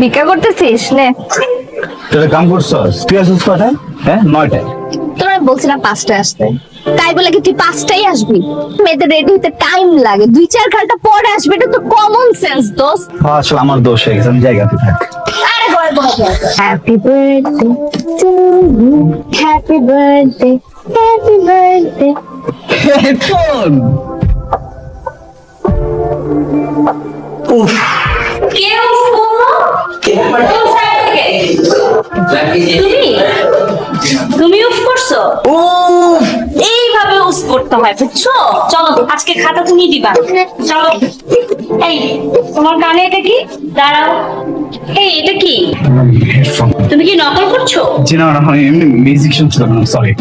ভিক্ষা করতেছিস? নে। তোরা কাম করছস? তুই আসছিস কটায় হ্যাঁ নয়টায়। তোর আমি বলছি পাঁচটায় আসতে। তাই বলে কি তুই পাঁচটাই আসবি? মেয়েদের রেডি হতে টাইম লাগে। দুই চার ঘণ্টা পরে আসবে এটা তো কমন সেন্স দোস্ত। হ্যাঁ, আসলে আমার দোষ হয়ে গেছে আমি জায়গাতে থাক। আরে বল বল happy birthday to you happy birthday happy ¿Qué os উফ কেউ বলো কোন ¿Tú থেকে? তুমি? তুমি উফ করছ? উফ। এইভাবে উফ করতে হয় বুঝছ? চলো আজকে খাতা তুমি দিবা। চলো। এই তোমার কানে এটা কি? দাঁড়াও। এই এটা কি? হেডফোন তুমি কি নকল করছ? জি না না এমনি মিউজিক শুনছিলাম সরি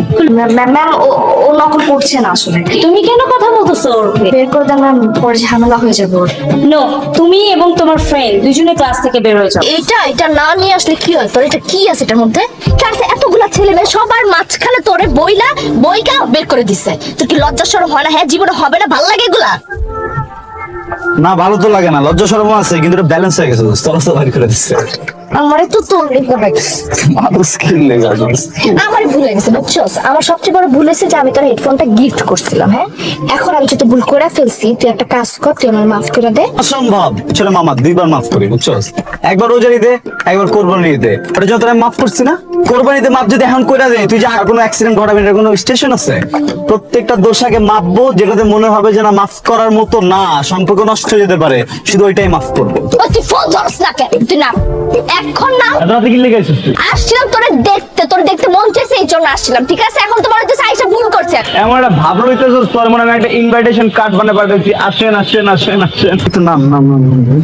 ম্যাম ও ও নকল করছে না আসলে। তুমি কেন কথা বলতেছো ওরকে বের করে দেন ম্যাম পরে ঝামেলা হয়ে যাবে ওর। নো তুমি এবং তোমার ফ্রেন্ড দুজনে ক্লাস থেকে বের হয়ে যাও। এটা এটা না নিয়ে আসলে কি হয়? তোর এটা কি আছে এটার মধ্যে? ক্লাসে এতগুলা ছেলে মেয়ে সবার মাঝখানে তোরে বইলা বইকা বের করে দিছে। তোর কি লজ্জা শরম হয় না? হ্যাঁ জীবনে হবে না ভালো লাগে এগুলা? না, ভালো তো লাগে না, লজ্জা শরম আছে, কিন্তু ব্যালেন্স হয়ে গেছে অস্ত বাড়ি করে দিচ্ছে। আমারে তো তোর মানুষ কিনলে গাছ আমার ভুল হয়ে গেছে বুঝছস? আমার সবচেয়ে বড় ভুল হয়েছে যে আমি তোর হেডফোনটা গিফট করছিলাম হ্যাঁ? এখন আমি যেহেতু ভুল করে ফেলছি। তুই একটা কাজ কর তুই আমার মাফ করে দে। অসম্ভব! ছেলে মামা দুইবার মাফ করি বুঝছস? একবার রোজার ঈদে একবার কোরবানি ঈদে। ওটা যত আমি মাফ করছি না? কোরবানিতে মাপ যদি এখন কইরা দেয় তুই যে আর কোনো অ্যাক্সিডেন্ট ঘটাবি না কোনো স্টেশন আছে? প্রত্যেকটা দোষাকে মাপবো যেটাতে মনে হবে যে না মাফ করার মতো না সম্পর্ক নষ্ট হয়ে যেতে পারে। শুধু ওইটাই মাফ করব। ধরস না কেন? তুই না এখন না। রাতে কি লেগে আছিস আসছিলাম তোরে দেখতে। তোর দেখতে মন চাইছে এই জন্য আসছিলাম ঠিক আছে? এখন তোমার হচ্ছে আইসা ভুল করছে। এমন একটা ভাব লইতেছ তোর মনে একটা ইনভাইটেশন কার্ড বানাতে পারতেছি আসেন আসেন আসেন আসেন। তো নাম নাম নাম নাম।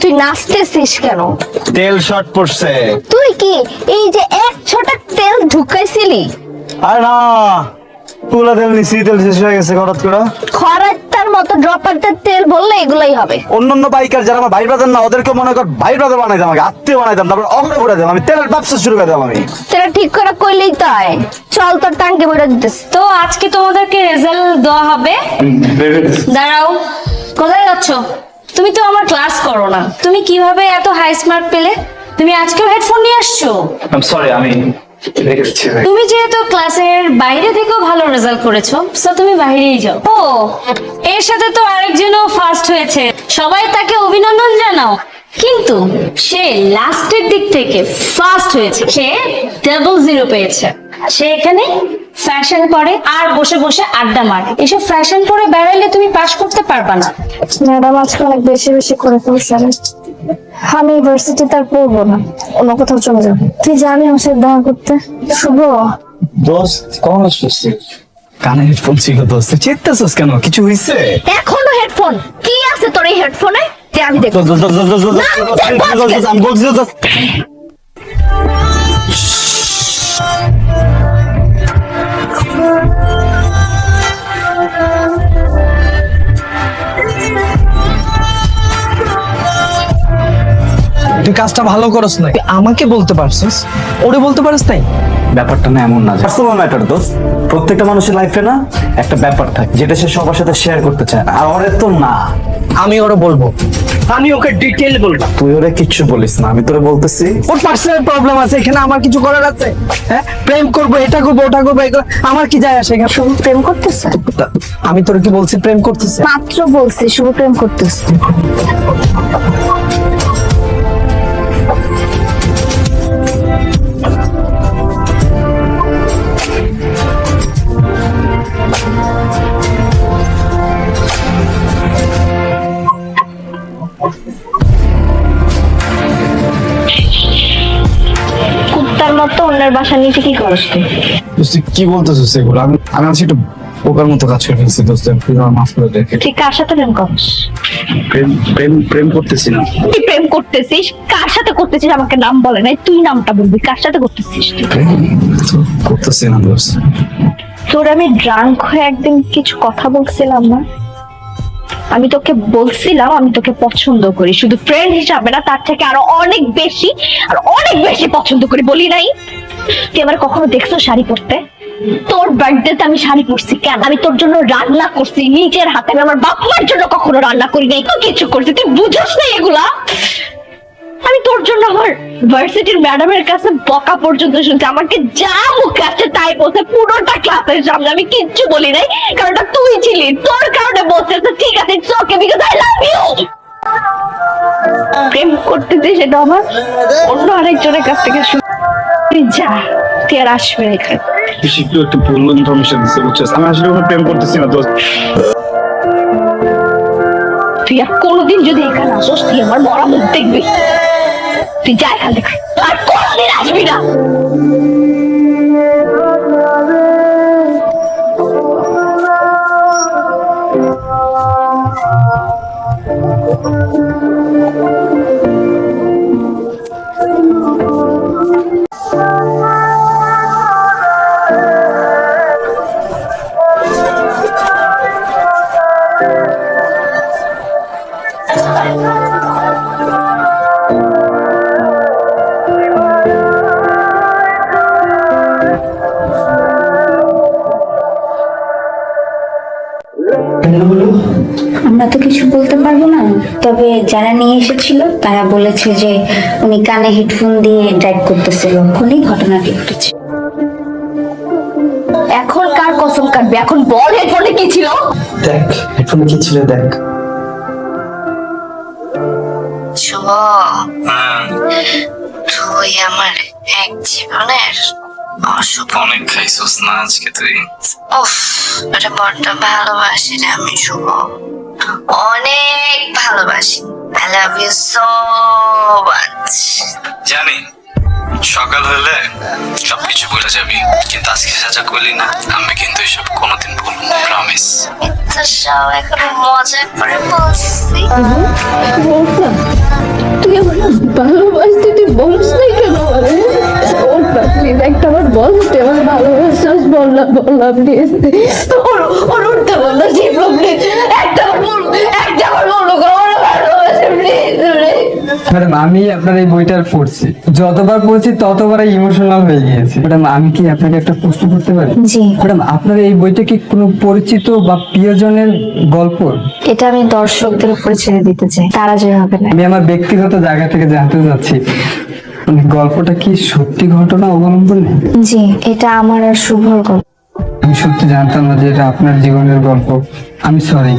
তুই নাচতেছিস কেন? তেল শর্ট পড়ছে। তুই কি এই যে এক ছোটা তেল ঢুকাইছিলি? আরে না পুলা তেল নিছি তেল শেষ হয়ে গেছে হঠাৎ করে। খরাটার মতো ড্রপারদের তেল বললে এগুলাই হবে। অন্যান্য বাইকার যারা আমার ভাই ব্রাদার না ওদেরকে মনে কর ভাই ব্রাদার বানাইতাম আমাকে আত্মীয় বানাইতাম তারপর অগ্রে দিতাম আমি তেলের ব্যবসা শুরু করে দিতাম আমি। সেটা ঠিক করে কইলেই তো হয়। চল তোর টাঙ্কে দিতেছ। তো আজকে তোমাদেরকে রেজাল্ট দেওয়া হবে। দাঁড়াও কোথায় যাচ্ছ? তুমি তো আমার ক্লাস করো না। তুমি কীভাবে এত হাই স্মার্ট পেলে? তুমি আজকেও হেডফোন নিয়ে আসছো? সরি আমি তুমি যেহেতু ক্লাসের বাইরে থেকেও ভালো রেজাল্ট করেছ সো তুমি বাইরেই যাও। ও এর সাথে তো আরেকজনও ফার্স্ট হয়েছে। সবাই তাকে অভিনন্দন জানাও। কিন্তু সে লাস্টের দিক থেকে ফার্স্ট হয়েছে। সে ডাবল জিরো পেয়েছে। সে এখানে ফ্যাশন পরে আর বসে বসে আড্ডা মারে। এসব ফ্যাশন পরে বেড়াইলে তুমি পাশ করতে পারবা না। ম্যাডাম আজকে অনেক বেশি বেশি করে ফেলছে আমি ইউনিভার্সিটি তার পড়ব না অন্য কোথাও চলে যাব তুই জানি আমার সাথে দেখা করতে শুভ দোস্ত কখন আসছিস কানে হেডফোন ছিল দোস্ত চেতাছিস কেন কিছু হয়েছে এখনও হেডফোন কি আছে তোর এই হেডফোনে আমি দেখব তুই কাজটা ভালো করস না আমাকে বলতে পারছিস? ওরে বলতে পারিস তাই ব্যাপারটা না এমন না পার্সোনাল ম্যাটার দোস্ত। প্রত্যেকটা মানুষের লাইফে না একটা ব্যাপার থাকে যেটা সে সবার সাথে শেয়ার করতে চায় না। আর ওরে তো না। আমি ওরে বলব। আমি ওকে ডিটেল বলব। তুই ওরে কিচ্ছু বলিস না আমি তোরে বলতেছি। ওর পার্সোনাল প্রবলেম আছে এখানে আমার কিছু করার আছে? হ্যাঁ? প্রেম করব এটা করব ওটা করব এগুলো আমার কি যায় আসে এখানে? শুভ প্রেম করতেছে? আমি তোর কি বলছি প্রেম করতেছে? মাত্র বলছি শুভ প্রেম করতেছে। কুত্তার মতো অন্যের বাসা নিচে কি করছ তুই? তুই কি বলতেছিস এগুলো? আমি আমি আছি একটু পোকার মতো কাজ করে ফেলছি দোস্ত। প্লিজ আমার মাফ করে দে। তুই কার সাথে প্রেম করছ প্রেম প্রেম প্রেম করতেছি না। তুই প্রেম করতেছিস? কার সাথে করতেছিস? আমাকে নাম বলে নাই তুই নামটা বলবি। কার সাথে করতেছিস তুই? করতেছি না দোস্ত। তোর আমি ড্রাঙ্ক হয়ে একদিন কিছু কথা বলছিলাম না? আমি তোকে বলছিলাম আমি তোকে পছন্দ করি। শুধু ফ্রেন্ড হিসাবে না তার থেকে আরও অনেক বেশি আর অনেক বেশি পছন্দ করি বলি নাই? তুই আমার কখনো দেখছ শাড়ি পরতে? তোর বার্থডেতে আমি শাড়ি পরছি কেন? আমি তোর জন্য রান্না করছি, নিজের হাতে। আমি আমার জন্য কখনো রান্না করি নাই তো কিছু করছি, তুই বুঝোস না এগুলা? আমি তোর জন্য আমার ভার্সিটির ম্যাডামের কাছে বকা পর্যন্ত শুনছি। আমাকে যা মুখে আসছে তাই বলছে, পুরোটা ক্লাসের সামনে। আমি কিচ্ছু বলি নাই কারণ তুই ছিলি, তোর কারণে বলছে ঠিক আছে চোখে বিকজ আই লাভ ইউ প্রেম করতে যে সেটা আমার অন্য আরেকজনের কাছ থেকে তুই যা তুই আর আসবে এখানে। শিখলো একটু ভুল ইনফরমেশন দিচ্ছে বুঝছিস আমি আসলে কোনো প্রেম করতেছি না দোস্ত। তুই আর কোনোদিন যদি এখানে আসোস তুই আমার মরা মুখ দেখবি। তুই যা এখান থেকে। আর কোনোদিন আসবি না। আমরা তো কিছু বলতে পারব না। তবে যারা নিয়ে এসেছিল তারা বলেছে যে উনি কানে হেডফোন দিয়ে ড্রাইভ করতেছিল। তখনই ঘটনাটি ঘটেছে। এখন কার কসম কাটবে? এখন বল হেডফোনে কি ছিল? দেখ হেডফোনে কি ছিল দেখ। তুই আমার এক জীবনের অশুভ অনেক খাইছস না আজকে তুই উফ ওটা বড্ড ভালোবাসি রে আমি শুভ। অনেক ভালোবাসি। I love you so much জানি সকাল হলে সবকিছু ভুলে যাবি কিন্তু আজকে যা করলি না আমি কিন্তু এসব কোনোদিন ভুলবো না প্রমিস সব এখন মজা করে বলছি। তুই আমার ভালোবাসতে তুই বলিস নাই কেন বলে প্লিজ একটা আমার বল তুই আমার ভালোবাসাস বললাম বললাম প্লিজ। ওর ওর উঠতে বল না যে প্রবলেম একটা বার বল একটা বার বল ওর ভালোবাসে প্লিজ ম্যাডাম আমি আপনার এই বইটা পড়ছি। যতবার পড়ছি ততবার ইমোশনাল হয়ে গিয়েছি। ম্যাডাম আমি কি আপনাকে একটা প্রশ্ন করতে পারি? জি। ম্যাডাম আপনার এই বইটা কি কোনো পরিচিত বা প্রিয়জনের গল্প? এটা আমি দর্শকদের উপরে ছেড়ে দিতে চাই। তারা যে হবে না আমি আমার ব্যক্তিগত জায়গা থেকে জানতে চাচ্ছি। মানে গল্পটা কি সত্যি ঘটনা অবলম্বনে? জি এটা আমার আর শুভর গল্প। আমি সত্যি জানতাম না যে এটা আপনার জীবনের গল্প। আমি সরি